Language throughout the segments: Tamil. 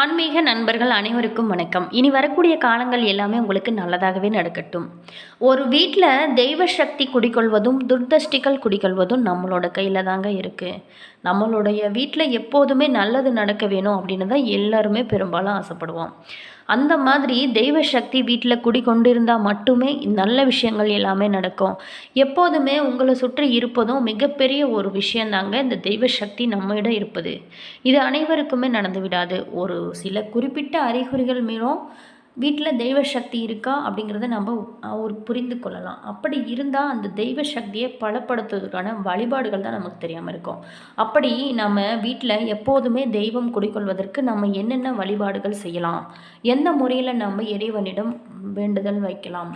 ஆன்மீக நண்பர்கள் அனைவருக்கும் வணக்கம். இனி வரக்கூடிய காலங்கள் எல்லாமே உங்களுக்கு நல்லதாகவே நடக்கட்டும். ஒரு வீட்டில் தெய்வ சக்தி குடிக்கொள்வதும் துர்தஷ்டிகள் குடிக்கொள்வதும் நம்மளோட கையில் தாங்க இருக்குது நம்மளுடைய வீட்டில் எப்போதுமே நல்லது நடக்க வேணும் அப்படின்னு தான் எல்லாருமே பெரும்பாலும் ஆசைப்படுவோம். அந்த மாதிரி தெய்வ சக்தி வீட்டில் குடிக்கொண்டிருந்தால் மட்டுமே நல்ல விஷயங்கள் எல்லாமே நடக்கும். எப்போதுமே உங்களை சுற்றி இருப்பதும் மிகப்பெரிய ஒரு விஷயந்தாங்க இந்த தெய்வ சக்தி நம்மிடம் இருப்பது. இது அனைவருக்குமே நடந்து விடாது ஒரு சில குறிப்பிட்ட அறிகுறிகள் மீறும். வீட்டில் தெய்வ சக்தி இருக்கா அப்படிங்கிறத நம்ம ஒரு புரிந்து கொள்ளலாம். அப்படி இருந்தால் அந்த தெய்வ சக்தியை பலப்படுத்துவதற்கான வழிபாடுகள் தான் நமக்கு தெரியாமல் இருக்கும். அப்படி நம்ம வீட்டில் எப்போதுமே தெய்வம் குடிக்கொள்வதற்கு நம்ம என்னென்ன வழிபாடுகள் செய்யலாம்? எந்த முறையில் நம்ம இறைவனிடம் வேண்டுதல் வைக்கலாம்?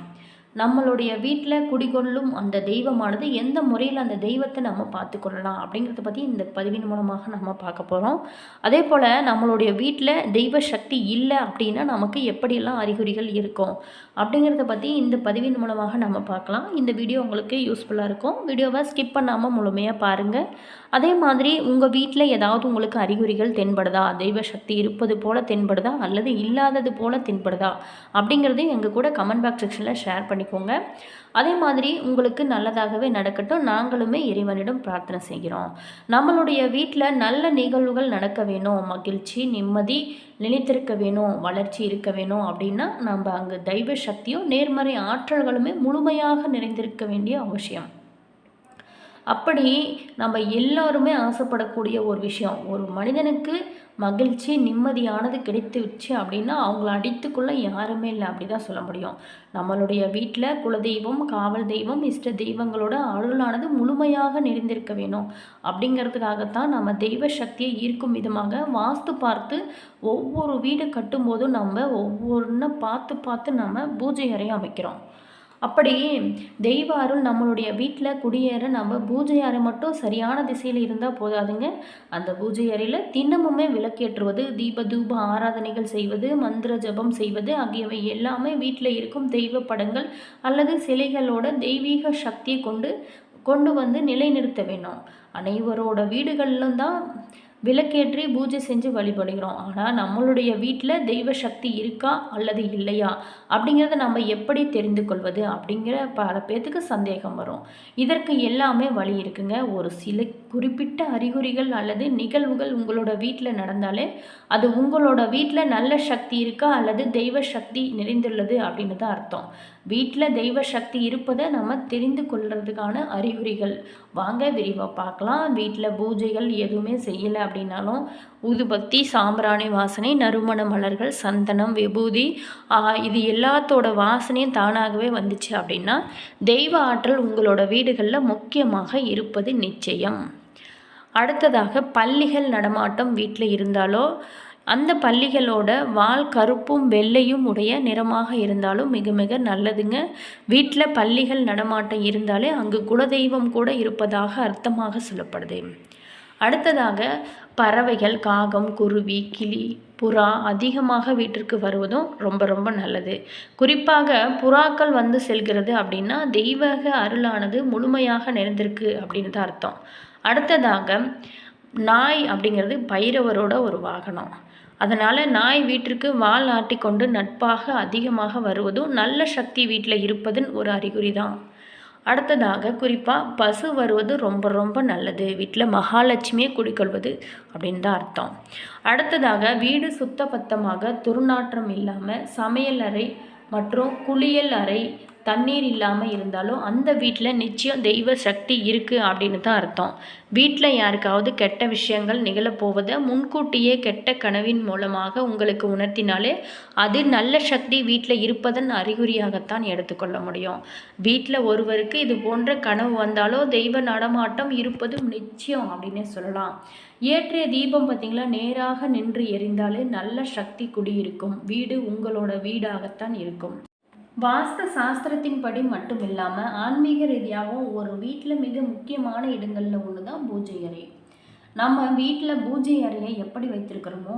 நம்மளுடைய வீட்டில் குடிகொள்ளும் அந்த தெய்வமானது எந்த முறையில் அந்த தெய்வத்தை நம்ம பார்த்துக்கொள்ளலாம் அப்படிங்கிறத பற்றி இந்த பதிவின் மூலமாக நம்ம பார்க்க போகிறோம் அதே போல் நம்மளுடைய வீட்டில் தெய்வ சக்தி இல்லை அப்படின்னா நமக்கு எப்படியெல்லாம் அறிகுறிகள் இருக்கும் அப்படிங்கிறத பற்றி இந்த பதிவின் மூலமாக நம்ம பார்க்கலாம். இந்த வீடியோ உங்களுக்கு யூஸ்ஃபுல்லாக இருக்கும். வீடியோவை ஸ்கிப் பண்ணாமல் முழுமையாக பாருங்கள் அதே மாதிரி உங்கள் வீட்டில் ஏதாவது உங்களுக்கு அறிகுறிகள் தென்படுதா? தெய்வ சக்தி இருப்பது போல் தென்படுதா? அல்லது இல்லாதது போல் தென்படுதா? அப்படிங்கிறதையும் எங்கள் கூட கமெண்ட் பாக்ஸ் செக்ஷனில் ஷேர் பண்ணிக்கோங்க அதே மாதிரி உங்களுக்கு நல்லதாகவே நடக்கட்டும். நாங்களுமே இறைவனிடம் பிரார்த்தனை செய்கிறோம். நம்மளுடைய வீட்டில் நல்ல நிகழ்வுகள் நடக்க வேணும். மகிழ்ச்சி நிம்மதி நிலைத்திருக்க வேணும். வளர்ச்சி இருக்க வேணும் அப்படின்னா நம்ம அங்கு தெய்வ சக்தியும் நேர்மறை ஆற்றல்களுமே முழுமையாக நிறைந்திருக்க வேண்டிய அவசியம். அப்படி நம்ம எல்லோருமே ஆசைப்படக்கூடிய ஒரு விஷயம். ஒரு மனிதனுக்கு மகிழ்ச்சி நிம்மதியானது கிடைத்துச்சு அப்படின்னா அவங்கள அடித்துக்குள்ளே யாருமே இல்லை அப்படி தான் சொல்ல முடியும். நம்மளுடைய வீட்டில் குலதெய்வம் காவல் தெய்வம் இஷ்ட தெய்வங்களோட அருளானது முழுமையாக நிறைந்திருக்க வேணும். அப்படிங்கிறதுக்காகத்தான் நம்ம தெய்வ சக்தியை ஈர்க்கும் விதமாக வாஸ்து பார்த்து ஒவ்வொரு வீடு கட்டும்போதும் நம்ம ஒவ்வொன்றும் பார்த்து பார்த்து நம்ம பூஜை அறையை அமைக்கிறோம். அப்படியே தெய்வ அருள் நம்மளுடைய வீட்டில் குடியேற நம்ம பூஜை அறை மட்டும் சரியான திசையில் இருந்தால் போதாதுங்க. அந்த பூஜை அறையில் தினமுமே விளக்கேற்றுவது தீப தூப ஆராதனைகள் செய்வது மந்திர ஜபம் செய்வது ஆகியவை எல்லாமே வீட்டில் இருக்கும் தெய்வ படங்கள் அல்லது சிலைகளோட தெய்வீக சக்தியை கொண்டு கொண்டு வந்து நிலைநிறுத்த வேணும். அனைவரோட வீடுகளிலும் தான் விளக்கேற்றி பூஜை செஞ்சு வழிபடுகிறோம். ஆனால் நம்மளுடைய வீட்டில் தெய்வ சக்தி இருக்கா அல்லது இல்லையா? அப்படிங்கிறத நம்ம எப்படி தெரிந்து கொள்வது? அப்படிங்கிற பல பேர்த்துக்கு சந்தேகம் வரும். இதற்கு எல்லாமே வழி இருக்குங்க. ஒரு சில குறிப்பிட்ட அறிகுறிகள் அல்லது நிகழ்வுகள் உங்களோட வீட்டில் நடந்தாலே அது உங்களோட வீட்டில் நல்ல சக்தி இருக்கா அல்லது தெய்வ சக்தி நிறைந்துள்ளது அப்படின்னு தான் அர்த்தம். வீட்டில் தெய்வ சக்தி இருப்பதை நம்ம தெரிந்து கொள்றதுக்கான அறிகுறிகள். வாங்க விரிவாக பார்க்கலாம். வீட்டில் பூஜைகள் எதுவுமே செய்யலை அப்படின்னாலும் ஊதுபத்தி சாம்பிராணி வாசனை நறுமண மலர்கள் சந்தனம் விபூதி இது எல்லாத்தோட வாசனையும் தானாகவே வந்துச்சு அப்படின்னா தெய்வ ஆற்றல் உங்களோட வீடுகளில் முக்கியமாக இருப்பது நிச்சயம். அடுத்ததாக பள்ளிகள் நடமாட்டம் வீட்டில் இருந்தாலோ அந்த பள்ளிகளோட வால் கருப்பும் வெள்ளையும் உடைய நிறமாக இருந்தாலும் மிக மிக நல்லதுங்க. வீட்டில் பள்ளிகள் நடமாட்டம் இருந்தாலே அங்கு குலதெய்வம் கூட இருப்பதாக அர்த்தமாக சொல்லப்படுது. அடுத்ததாக பறவைகள் காகம் குருவி கிளி புறா அதிகமாக வீட்டிற்கு வருவதும் ரொம்ப ரொம்ப நல்லது. குறிப்பாக புறாக்கள் வந்து செல்கிறது அப்படின்னா தெய்வக அருளானது முழுமையாக நிறைந்திருக்கு அப்படின்னு தான் அர்த்தம். அடுத்ததாக நாய் அப்படிங்கிறது பைரவரோட ஒரு வாகனம். அதனால் நாய் வீட்டிற்கு வால் ஆட்டிக்கொண்டு நட்பாக அதிகமாக வருவதும் நல்ல சக்தி வீட்டில் இருப்பதுன்னு ஒரு அறிகுறி தான். அடுத்ததாக குறிப்பாக பசு வருவது ரொம்ப ரொம்ப நல்லது. வீட்டில் மகாலட்சுமியை குடிக்கொள்வது அப்படின்னு தான் அர்த்தம். அடுத்ததாக வீடு சுத்தபத்தமாக துர்நாற்றம் இல்லாமல் சமையல் அறை மற்றும் குளியல் அறை தண்ணீர் இல்லாமல் இருந்தாலும் அந்த வீட்டில் நிச்சயம் தெய்வ சக்தி இருக்குது அப்படின்னு தான் அர்த்தம். வீட்டில் யாருக்காவது கெட்ட விஷயங்கள் நிகழப்போவதை முன்கூட்டியே கெட்ட கனவின் மூலமாக உங்களுக்கு உணர்த்தினாலே அது நல்ல சக்தி வீட்டில் இருப்பதன் அறிகுறியாகத்தான் எடுத்துக்கொள்ள முடியும். வீட்டில் ஒருவருக்கு இது போன்ற கனவு வந்தாலோ தெய்வ நடமாட்டம் இருப்பதும் நிச்சயம் அப்படின்னே சொல்லலாம். ஏற்றிய தீபம் பார்த்திங்களா நேராக நின்று எரிந்தாலே நல்ல சக்தி குடியிருக்கும். வீடு உங்களோட வீடாகத்தான் இருக்கும். வாஸ்து சாஸ்திரத்தின்படி மட்டும் இல்லாமல் ஆன்மீக ரீதியாகவும் ஒரு வீட்டில் மிக முக்கியமான இடங்களில் ஒன்று தான் பூஜை அறை. நம்ம வீட்டில் பூஜை அறையை எப்படி வைத்திருக்கிறோமோ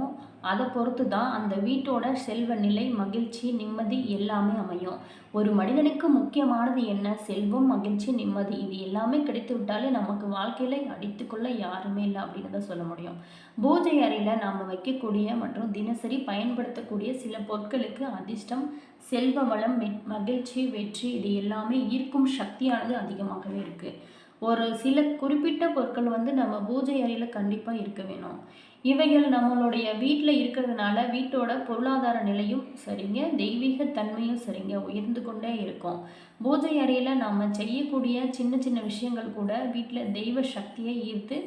அதை பொறுத்து தான் அந்த வீட்டோட செல்வ நிலை மகிழ்ச்சி நிம்மதி எல்லாமே அமையும். ஒரு மனிதனுக்கு முக்கியமானது என்ன? செல்வம் மகிழ்ச்சி நிம்மதி. இது எல்லாமே கிடைத்து விட்டாலே நமக்கு வாழ்க்கையில் அடித்துக்கொள்ள யாருமே இல்லை அப்படின்னு தான் சொல்ல முடியும். பூஜை அறையில் நாம் வைக்கக்கூடிய மற்றும் தினசரி பயன்படுத்தக்கூடிய சில பொருட்களுக்கு அதிர்ஷ்டம் செல்வ வளம் மகிழ்ச்சி வெற்றி இது எல்லாமே ஈர்க்கும் சக்தியானது அதிகமாகவே இருக்குது ஒரு சில குறிப்பிட்ட பொருட்கள் வந்து நம்ம பூஜை அறையில் கண்டிப்பாக இருக்க வேணும். இவைகள் நம்மளுடைய வீட்டில் இருக்கிறதுனால வீட்டோட பொருளாதார நிலையும் சரிங்க தெய்வீக தன்மையும் சரிங்க உயர்ந்து கொண்டே இருக்கும். பூஜை அறையில் நம்ம செய்யக்கூடிய சின்ன சின்ன விஷயங்கள் கூட வீட்டில் தெய்வ சக்தியை ஈர்த்து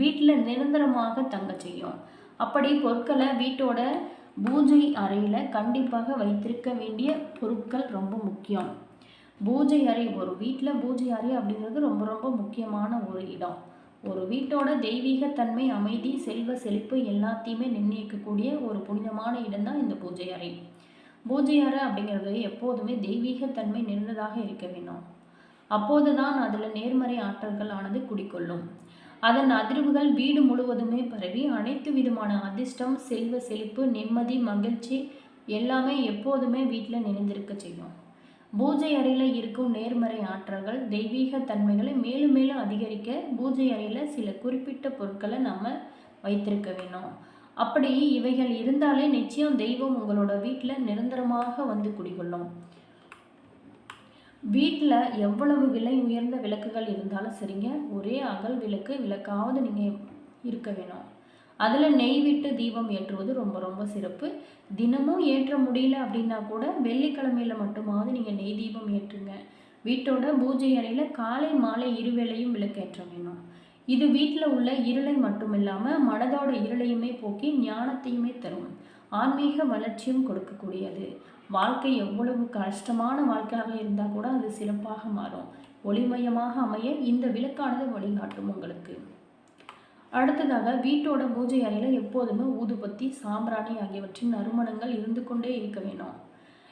வீட்டில் நிரந்தரமாக தங்க செய்யும். அப்படி பொருட்களை வீட்டோட பூஜை அறையில் கண்டிப்பாக வைத்திருக்க வேண்டிய பொருட்கள் ரொம்ப முக்கியம். பூஜை அறை ஒரு வீட்டில் பூஜை அறை அப்படிங்கிறது ரொம்ப ரொம்ப முக்கியமான ஒரு இடம். ஒரு வீட்டோட தெய்வீகத்தன்மை அமைதி செல்வ செழிப்பு எல்லாத்தையுமே நிர்ணயிக்கக்கூடிய ஒரு புனிதமான இடம்தான் இந்த பூஜை அறை. பூஜை அறை அப்படிங்கிறது எப்போதுமே தெய்வீகத்தன்மை நிறைந்ததாக இருக்க வேண்டும். அப்போது தான் அதில் நேர்மறை ஆற்றல்கள் ஆனது குடிக்கொள்ளும். அதன் அதிர்வுகள் வீடு முழுவதுமே பரவி அனைத்து விதமான அதிர்ஷ்டம் செல்வ செழிப்பு நிம்மதி மகிழ்ச்சி எல்லாமே எப்போதுமே வீட்டில் நினைந்திருக்க செய்யும். பூஜை அறையில் இருக்கும் நேர்மறை ஆற்றல்கள் தெய்வீக தன்மைகளை மேலும் மேலும் அதிகரிக்க பூஜை அறையில் சில குறிப்பிட்ட பொருட்களை நம்ம வைத்திருக்க வேணும் அப்படி இவைகள் இருந்தாலே நிச்சயம் தெய்வம் உங்களோட வீட்டில் நிரந்தரமாக வந்து குடிகொள்ளும். வீட்டில் எவ்வளவு விலை உயர்ந்த விளக்குகள் இருந்தாலும் சரிங்க ஒரே அகல் விளக்கு விளக்காவது நீங்கள் இருக்க வேணும். அதில் நெய் விட்டு தீபம் ஏற்றுவது ரொம்ப ரொம்ப சிறப்பு. தினமும் ஏற்ற முடியல அப்படின்னா கூட வெள்ளிக்கிழமையில் மட்டுமாவது நீங்கள் நெய் தீபம் ஏற்றுங்க. வீட்டோட பூஜை அறையில் காலை மாலை இருவேளையும் விளக்கேற்ற வேணும். இது வீட்டில் உள்ள இருளை மட்டும் இல்லாமல் மனதோட இருளையுமே போக்கி ஞானத்தையுமே தரும். ஆன்மீக வளர்ச்சியும் கொடுக்கக்கூடியது. வாழ்க்கை எவ்வளவு கஷ்டமான வாழ்க்கையாக இருந்தால் கூட அது சிறப்பாக மாறும். ஒளிமயமாக அமைய இந்த விளக்கானது வழிகாட்டும் உங்களுக்கு. அடுத்ததாக வீட்டோட பூஜை அறையில் எப்போதுமே ஊதுபத்தி சாம்பிராணி ஆகியவற்றின் நறுமணங்கள் இருந்து கொண்டே இருக்க வேணும்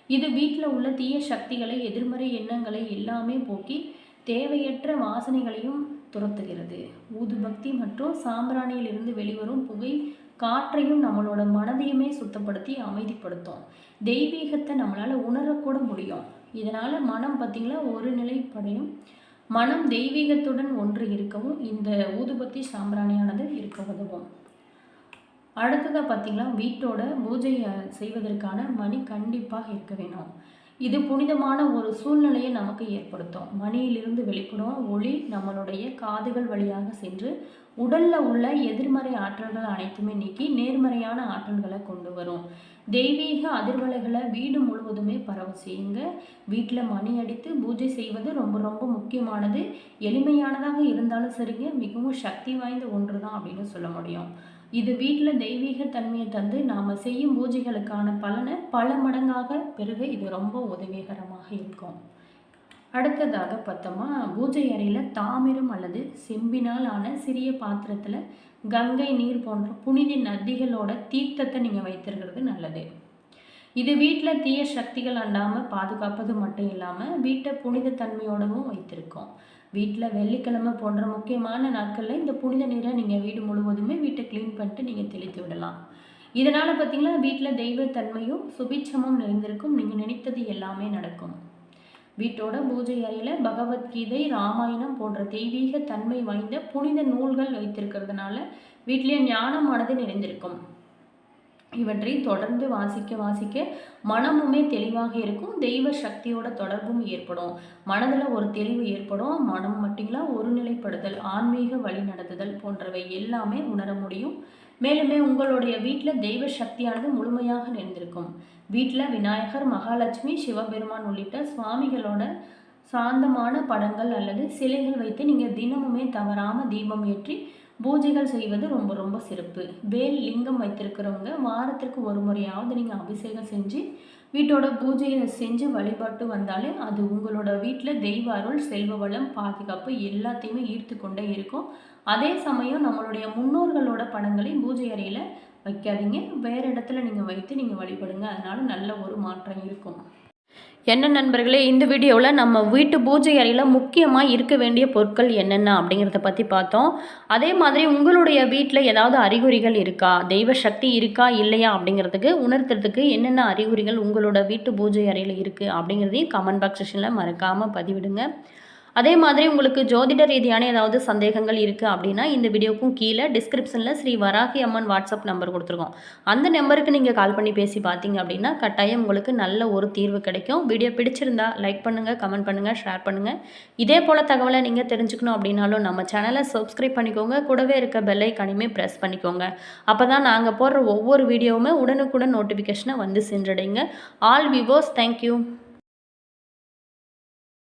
இது வீட்டில் உள்ள தீய சக்திகளை எதிர்மறை எண்ணங்களை எல்லாமே போக்கி தேவையற்ற வாசனைகளையும் துரத்துகிறது. ஊதுபக்தி மற்றும் சாம்பிராணியிலிருந்து வெளிவரும் புகை காற்றையும் நம்மளோட மனதையுமே சுத்தப்படுத்தி அமைதிப்படுத்தும். தெய்வீகத்தை நம்மளால் உணரக்கூட முடியும். இதனால் மனம் பார்த்திங்களா ஒரு நிலைப்படையும் மனம் தெய்வீகத்துடன் ஒன்று இருக்கவும் இந்த ஊதுபத்தி சாம்பிராணியானது இருக்க உதவும். அடுத்ததாக பார்த்திங்கன்னா வீட்டோட பூஜை செய்வதற்கான மணி கண்டிப்பாக இருக்க வேணும். இது புனிதமான ஒரு சூழ்நிலையை நமக்கு ஏற்படுத்தும். மணியிலிருந்து வெளிப்படும் ஒளி நம்மளுடைய காதுகள் வழியாக சென்று உடலில் உள்ள எதிர்மறை ஆற்றல்கள் அனைத்துமே நீக்கி நேர்மறையான ஆற்றல்களை கொண்டு வரும். தெய்வீக அதிர்வலைகளை வீடு முழுவதுமே பரவ செய்யுங்க. வீட்டில் மணி அடித்து பூஜை செய்வது ரொம்ப ரொம்ப முக்கியமானது. எளிமையானதாக இருந்தாலும் சரிங்க. மிகவும் சக்தி வாய்ந்த ஒன்று தான் அப்படின்னு சொல்ல முடியும். இது வீட்டில் தெய்வீக தன்மையை தந்து நாம் செய்யும் பூஜைகளுக்கான பலனை பல மடங்காக பெருக இது ரொம்ப உதவிகரமாக இருக்கும். அடுத்ததாக பார்த்தோமா பூஜை அறையில் தாமிரம் அல்லது செம்பினால் ஆன சிறிய பாத்திரத்தில் கங்கை நீர் போன்ற புனித நதிகளோட தீர்த்தத்தை நீங்கள் வைத்திருக்கிறது நல்லது. இது வீட்டில் தீய சக்திகள் அண்டாமல் பாதுகாப்பது மட்டும் இல்லாமல் வீட்டை புனித தன்மையோடவும் வைத்திருக்கோம். வீட்டில் வெள்ளிக்கிழமை போன்ற முக்கியமான நாட்களில் இந்த புனித நீரை நீங்கள் வீடு முழுவதுமே வீட்டை க்ளீன் பண்ணிட்டு நீங்கள் தெளித்து விடலாம். இதனால் பார்த்தீங்கன்னா வீட்டில் தெய்வத்தன்மையும் சுபிட்சமும் நிறைந்திருக்கும். நீங்கள் நினைத்தது எல்லாமே நடக்கும். வீட்டோட பூஜை அறையில் பகவத்கீதை ராமாயணம் போன்ற தெய்வீக தன்மை வாய்ந்த புனித நூல்கள் வைத்திருக்கிறதுனால வீட்டிலேயே ஞானமானது நிறைந்திருக்கும். இவற்றை தொடர்ந்து வாசிக்க வாசிக்க மனமுமே தெளிவாக இருக்கும். தெய்வ சக்தியோட தொடர்பும் ஏற்படும். மனதில் ஒரு தெளிவு ஏற்படும். மனம் மட்டுங்களா ஒருநிலைப்படுதல் ஆன்மீக வழி நடத்துதல் போன்றவை எல்லாமே உணர முடியும். மேலுமே உங்களுடைய வீட்டில் தெய்வ சக்தியானது முழுமையாக நின்றிருக்கும் வீட்டில் விநாயகர் மகாலட்சுமி சிவபெருமான் உள்ளிட்ட சுவாமிகளோட சாந்தமான படங்கள் அல்லது சிலைகள் வைத்து நீங்கள் தினமுமே தவறாமல் தீபம் ஏற்றி பூஜைகள் செய்வது ரொம்ப ரொம்ப சிறப்பு. வேல் லிங்கம் வைத்திருக்கிறவங்க வாரத்திற்கு ஒரு முறையாவது நீங்கள் அபிஷேகம் செஞ்சு வீட்டோட பூஜையை செஞ்சு வழிபாட்டு வந்தாலே அது உங்களோட வீட்டில் தெய்வ அருள் செல்வ வளம் பாதுகாப்பு எல்லாத்தையுமே ஈர்த்து கொண்டே இருக்கும். அதே சமயம் நம்மளுடைய முன்னோர்களோட படங்களை பூஜை அறையில் வைக்காதீங்க. வேறு இடத்துல நீங்கள் வைத்து நீங்கள் வழிபடுங்க. அதனால் நல்ல ஒரு மாற்றம் இருக்கும். என்ன நண்பர்களே இந்த வீடியோவில் நம்ம வீட்டு பூஜை அறையில் முக்கியமாக இருக்க வேண்டிய பொருட்கள் என்னென்ன அப்படிங்கிறத பற்றி பார்த்தோம். அதே மாதிரி உங்களுடைய வீட்டில் ஏதாவது அறிகுறிகள் இருக்கா? தெய்வ சக்தி இருக்கா? இல்லையா? அப்படிங்கிறதுக்கு உணர்த்துறதுக்கு என்னென்ன அறிகுறிகள் உங்களோட வீட்டு பூஜை அறையில் இருக்குது அப்படிங்கிறதையும் கமெண்ட் பாக்ஸ் செஷனில் மறக்காமல் பதிவிடுங்க. அதே மாதிரி உங்களுக்கு ஜோதிட ரீதியான ஏதாவது சந்தேகங்கள் இருக்குது அப்படின்னா இந்த வீடியோக்கும் கீழே டிஸ்கிரிப்ஷனில் ஸ்ரீ வராகி அம்மன் வாட்ஸ்அப் நம்பர் கொடுத்துருக்கோம். அந்த நம்பருக்கு நீங்கள் கால் பண்ணி பேசி பார்த்தீங்க அப்படின்னா கட்டாயம் உங்களுக்கு நல்ல ஒரு தீர்வு கிடைக்கும். வீடியோ பிடிச்சிருந்தா லைக் பண்ணுங்கள் கமெண்ட் பண்ணுங்கள் ஷேர் பண்ணுங்கள் இதே போல் தகவலை நீங்கள் தெரிஞ்சுக்கணும் அப்படின்னாலும் நம்ம சேனலை சப்ஸ்கிரைப் பண்ணிக்கோங்க. கூடவே இருக்க பெல் ப்ரெஸ் பண்ணிக்கோங்க. அப்போ தான் நாங்கள் போடுற ஒவ்வொரு வீடியோவுமே உடனுக்குடன் நோட்டிஃபிகேஷனை வந்து சென்றடைங்க. All விவோஸ் thank you